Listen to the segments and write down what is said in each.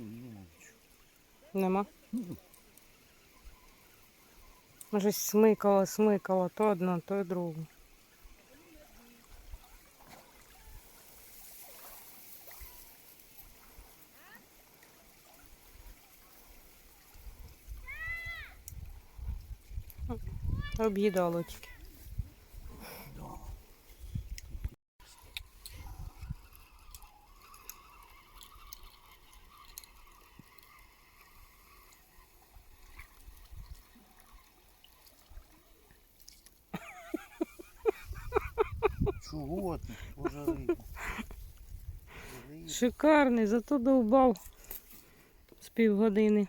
Ну, нема нічого. Нема? Мгм. Може, смикала, смикала, то одна, то другу. Об'їдало тільки. Ти? Пожари. Пожари. Шикарний, зато довбав з півгодини.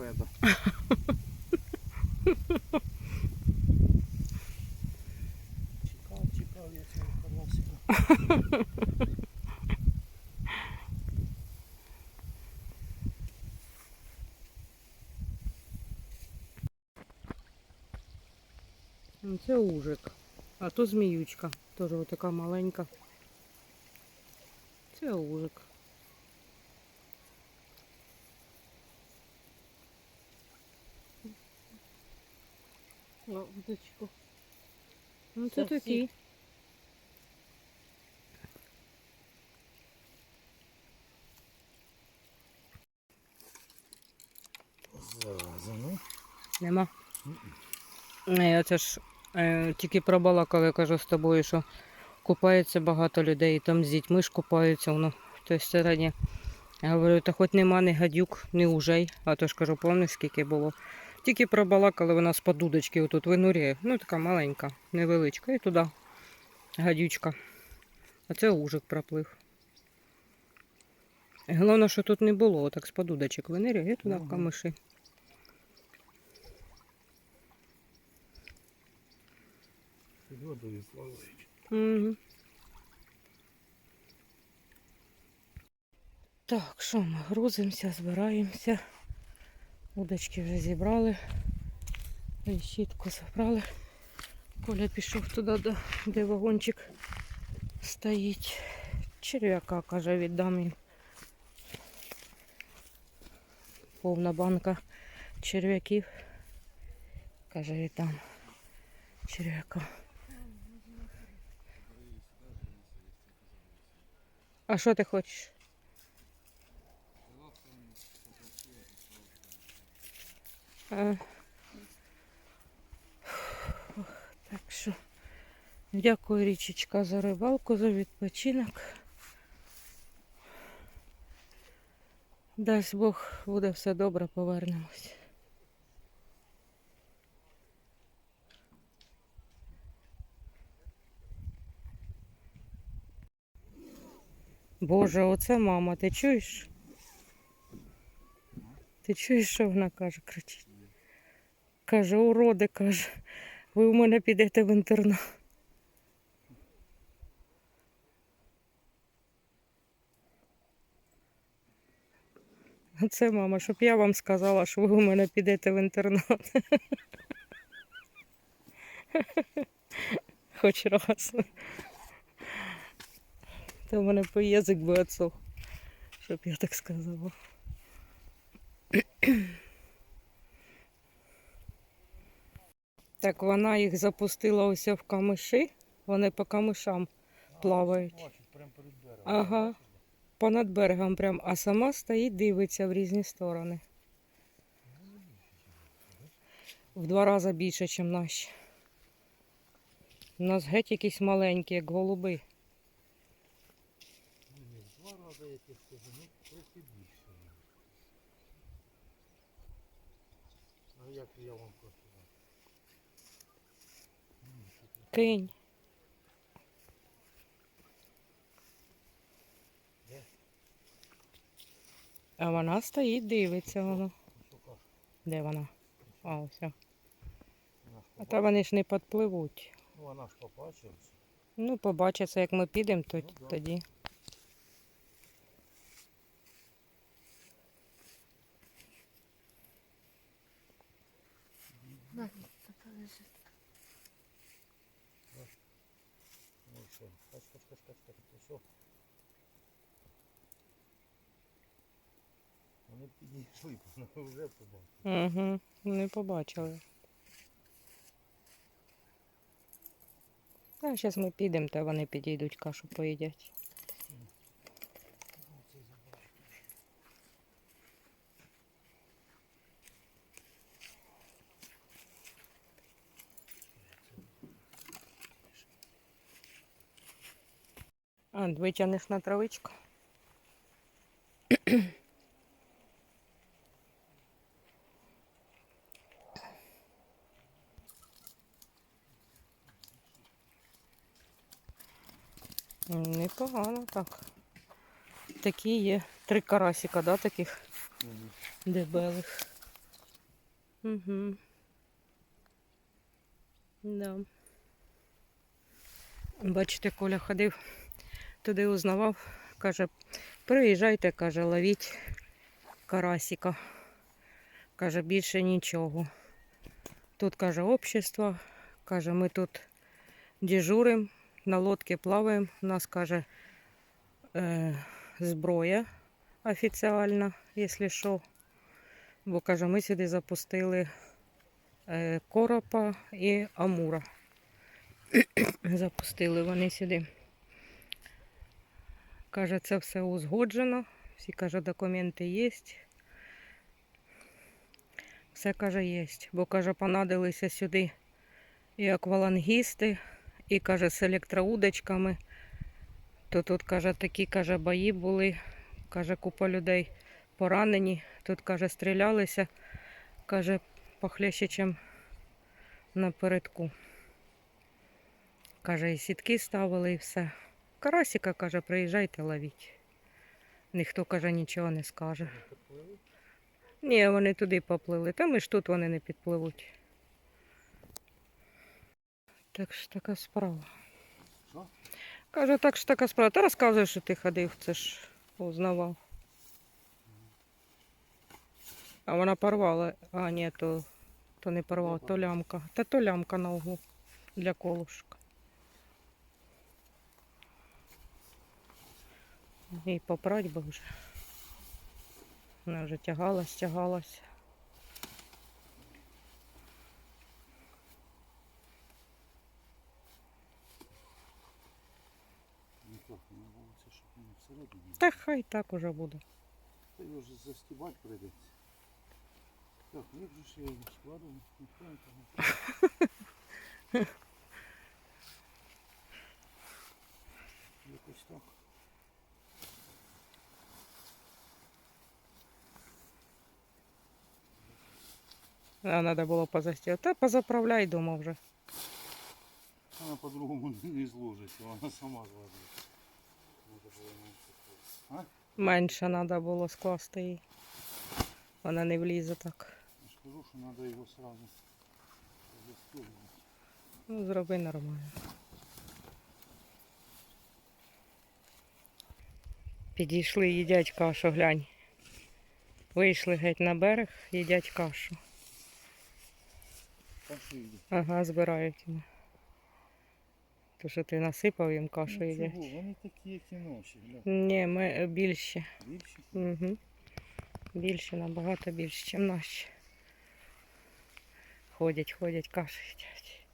Торпеда. Чекав, чекав я цього карасика. Ну, Це ужик. А то зміючка. Теж така маленька. Це ужик. Удочку. Ну це такі. Зараза, ну. Нема. Не, Я це ж е, тільки пробалакала, я кажу з тобою, що купається багато людей, і там з дітьми ж купаються воно в той стороні. Я говорю, та хоч нема ні гадюк, ні ужей. А то ж кажу, пам'ятаєш, скільки було. Тільки пробалакали, вона з подудочки отут винурює. Ну, така маленька, невеличка. І туди гадючка. А це ужик проплив. Головне, що тут не було, так з подудочок винирює, і туди в камиші. Під водою плавають. Угу. Так, що ми грузимося, збираємося. Удочки вже зібрали. Щітку забрали. Коля пішов туди, де, вагончик стоїть. Черв'яка, каже, віддам їм. Повна банка черв'яків. Каже, віддам черв'яка. А що ти хочеш? А. Так що дякую річечка за рибалку, за відпочинок. Дасть Бог, буде все добре, повернемось. Боже, оце мама, ти чуєш? Ти чуєш, що вона каже, кричить? Каже, уроди, каже, ви у мене підете в інтернат. Це мама, щоб я вам сказала, що ви у мене підете в інтернат. Хоч раз. То в мене по язик би отсох, щоб я так сказала. Так вона їх запустила ось в камиші. Вони по камишам плавають. Ага. Понад берегом прям, а сама стоїть, дивиться в різні сторони. В два рази більше, ніж наші. У нас геть якісь маленькі, як голуби. В два рази, як я скажу, ну трохи більше. А як я вам кинь. А вона стоїть, дивиться вона. Де вона? А ось. А то вони ж не підпливуть. Ну, вона ж побачиться. Ну, побачиться, як ми підемо, ну, тоді. Вони підійшли, вже побачили. Угу. Не побачили. А зараз ми підемо, то вони підійдуть, кашу поїдять. А, витягнеш на травичку. Непогано так. Такі є. Три карасика, да, таких дебелих. Угу. Да. Бачите, Коля ходив, туди узнавав, каже, приїжджайте, каже, ловіть карасика. Каже, більше нічого. Тут, каже, общество, каже, ми тут дежуримо, на лодці плаваємо. У нас, каже, е, зброя офіціальна, якщо що. Бо, каже, ми сюди запустили е, коропа і амура. Запустили вони сюди. Каже, це все узгоджено. Всі каже, документи є. Все каже, є. Бо каже, понадилися сюди і аквалангісти, і каже, з електроудочками. То тут, каже, такі каже, бої були. Каже, купа людей поранені. Тут, каже, стрілялися. Каже, похлеще, ніж напередку. Каже, і сітки ставили, і все. Карасика, каже, приїжджайте ловіть. Ніхто, каже, нічого не скаже. Ні, вони туди поплили. Та ми ж тут вони не підпливуть. Так ж така справа. Що? Каже, так ж така справа. Та розказуй, що ти ходив, це ж узнавав. А вона порвала. А, ні, то, то не порвала, то лямка. Та то лямка на углу для колушка. І попрать би вже. Вона вже тягалась, тягалась. Ніхто не вулиці, щоб вони всередині. Та хай так уже буде. Та його ж застібати прийдеться. Так, як же ж я його складу? Ніхто не пам'ятає. Якось так. А треба було позастілити. Та позаправляй дома вже. Вона по-другому не зложиться, вона сама зложиться. Менше треба було скласти її. Вона не влізе так. Я ж кажу, що треба його сразу застегнути. Ну, зроби нормально. Підійшли, їдять кашу, глянь. Вийшли геть на берег, їдять кашу. Ага, збирають. її. То, що ти насипав їм кашу Ну, їдять. чого? Вони такі, як і ноші, гля. Ні, ми е, більші. Більші? Угу. Більше, набагато більше, ніж наші. Ходять, ходять, кашу їдять.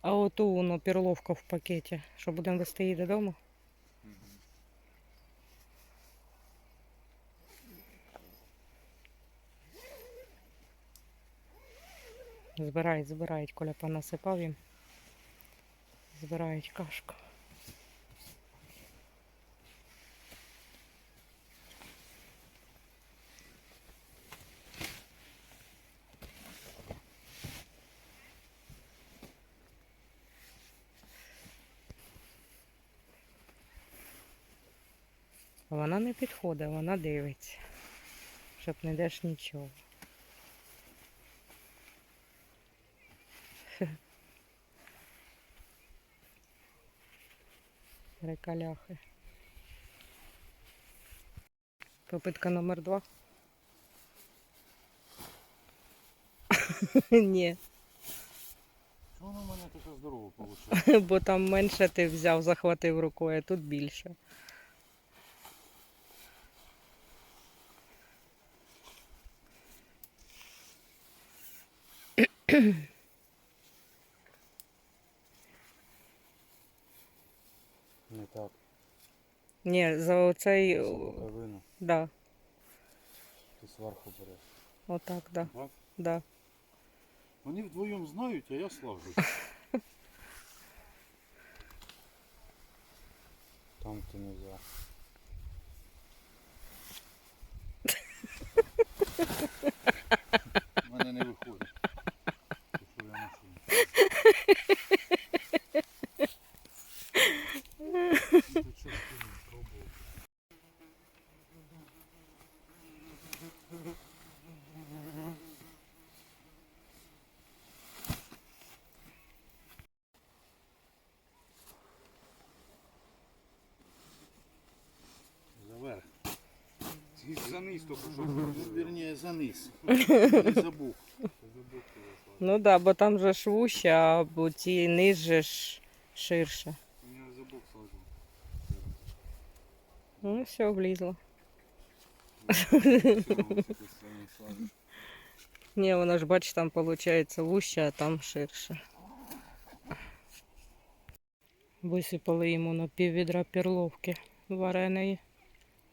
А оту воно перловка в пакеті, що будемо вести її додому. Збирають, збирають, Коля понасипав їм. Збирають кашку. Вона не підходить, вона дивиться, щоб не деш нічого. Рекаляхи. Попитка номер два. Ні, вона в мене така здорова вийшла? бо там менше ти взяв, захватив рукою, а тут більше. Ні, за оцей. Боковину. Да, Ти зверху береш. отак, да, Так? да. Вони вдвоєм знають, а я слажу. Там ти не взяв. У мене не виходить. За низ тільки що. Ну, вірніше, за низ. Не забув. Ну да, бо там же ж вуще, а бо ці низ же ж ширше. Я забув сложив. Ну, все, влізло. Ні, воно ж бач, там виходить вуще, а там ширше. Висипали йому на піввідра перловки вареної.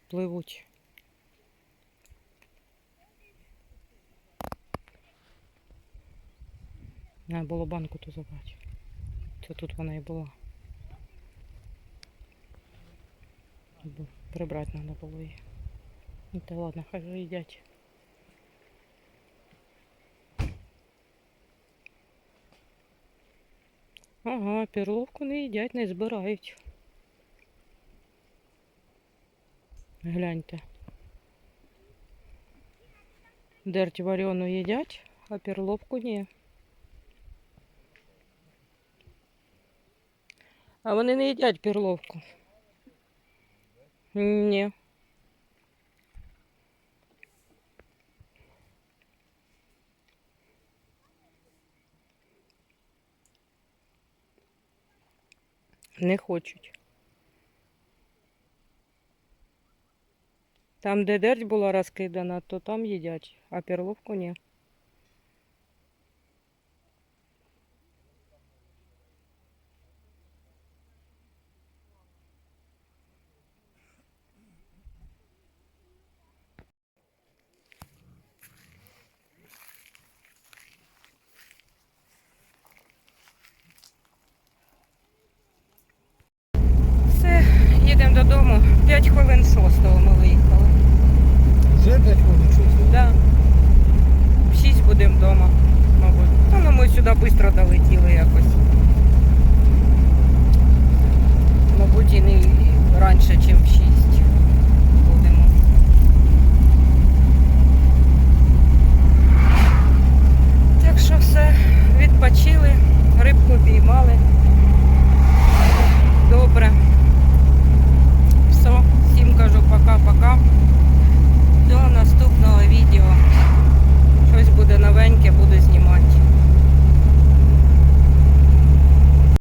Пливуть. Треба було банку ту забрати. Це тут вона і була. Прибрати треба було її. Ну та ладно, хай же їдять. Ага, перловку не їдять, не збирають. Гляньте. Дерть варену їдять, а перловку ні. А вони не їдять перловку. Ні. Не хочуть. Там, де дерть була розкидана, то там їдять, а перловку ні. тому 5 хвилин шостого ми виїхали. Вже 5 хвилин шостого? Так. Да. В 6 будемо вдома, мабуть. Ну, ну ми сюди швидко долетіли якось.